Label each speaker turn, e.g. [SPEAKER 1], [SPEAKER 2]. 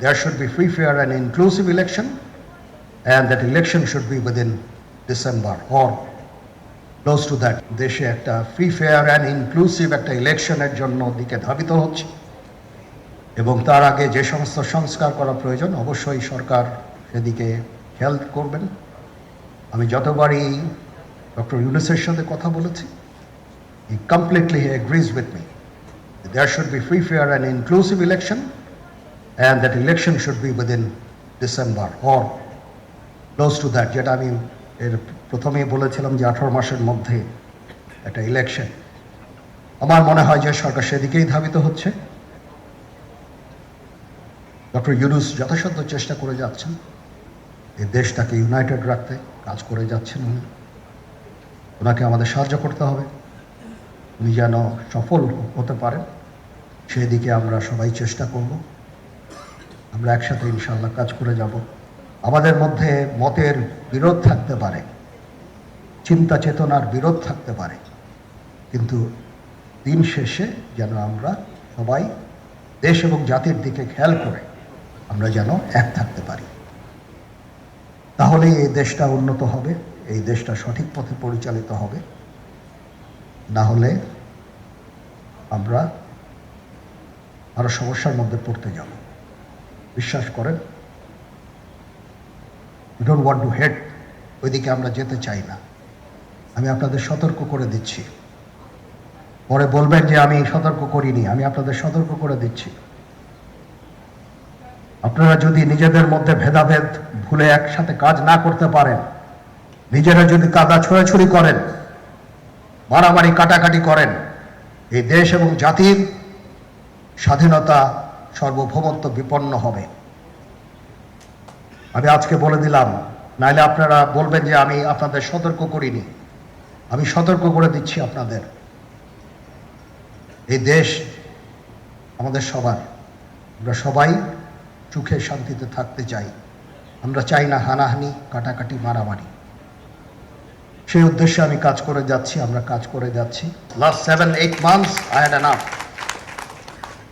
[SPEAKER 1] there should be free, fair, and inclusive election, and that election should be within December or close to that. দেশে একটা free fair and inclusive একটা ইলেকশনের জন্য দিকে ধাবিত হচ্ছে এবং তার আগে যে সমস্ত সংস্কার করা প্রয়োজন অবশ্যই সরকার সেদিকে খেয়াল করবেন আমি যতবারই ডক্টর ইউনুসের সাথে কথা বলেছি he completely agrees with me there should be free fair and inclusive election and that election should be within December or close to that যেটা আমি এর প্রথমেই বলেছিলাম যে আঠারো মাসের মধ্যে একটা ইলেকশন আমার মনে হয় যে সরকার সেদিকেই ধাবিত হচ্ছে। ডক্টর ইউনুস যথাসাধ্য চেষ্টা করে যাচ্ছেন। এই দেশটাকে ইউনাইটেড রাখতে, কাজ করে যাচ্ছেন উনি। ওনাকে আমাদের সাহায্য করতে হবে। উনি যেন সফল হতে পারেন। সেদিকে আমরা সবাই চেষ্টা করব। আমরা একসাথে ইনশাল্লাহ কাজ করে যাব। আমাদের মধ্যে মতের বিরোধ থাকতে পারে, চিন্তা চেতনার বিরোধ থাকতে পারে, কিন্তু দিন শেষে যেন আমরা সবাই দেশ এবং জাতির দিকে খেয়াল করে আমরা যেন এক থাকতে পারি। তাহলে এই দেশটা উন্নত হবে, এই দেশটা সঠিক পথে পরিচালিত হবে। না হলে আমরা আরও সমস্যার মধ্যে পড়তে যাব। বিশ্বাস করেন। We don't want to head ওইদিকে আমরা যেতে চাই না। আমি আপনাদের সতর্ক করে দিচ্ছি। পরে বলবেন যে আমি সতর্ক করিনি, আমি আপনাদের সতর্ক করে দিচ্ছি। আপনারা যদি নিজেদের মধ্যে ভেদাভেদ ভুলে একসাথে কাজ না করতে পারেন, নিজেরা যদি কাদা ছোড়াছুড়ি করেন, মারামারি কাটাকাটি করেন, এই দেশ এবং জাতির স্বাধীনতা সার্বভৌমত্ব বিপন্ন হবে। আমি আজকে বলে দিলাম, নাইলে আপনারা বলবেন যে আমি আপনাদের সতর্ক করিনি। আমি সতর্ক করে দিচ্ছি আপনাদের। এই দেশ আমাদের সবার। আমরা সবাই সুখে শান্তিতে থাকতে চাই। আমরা চাই না হানাহানি, কাটাকাটি, মারামারি। সেই উদ্দেশ্যে আমি কাজ করে যাচ্ছি, আমরা কাজ করে যাচ্ছি। Last seven eight months I had enough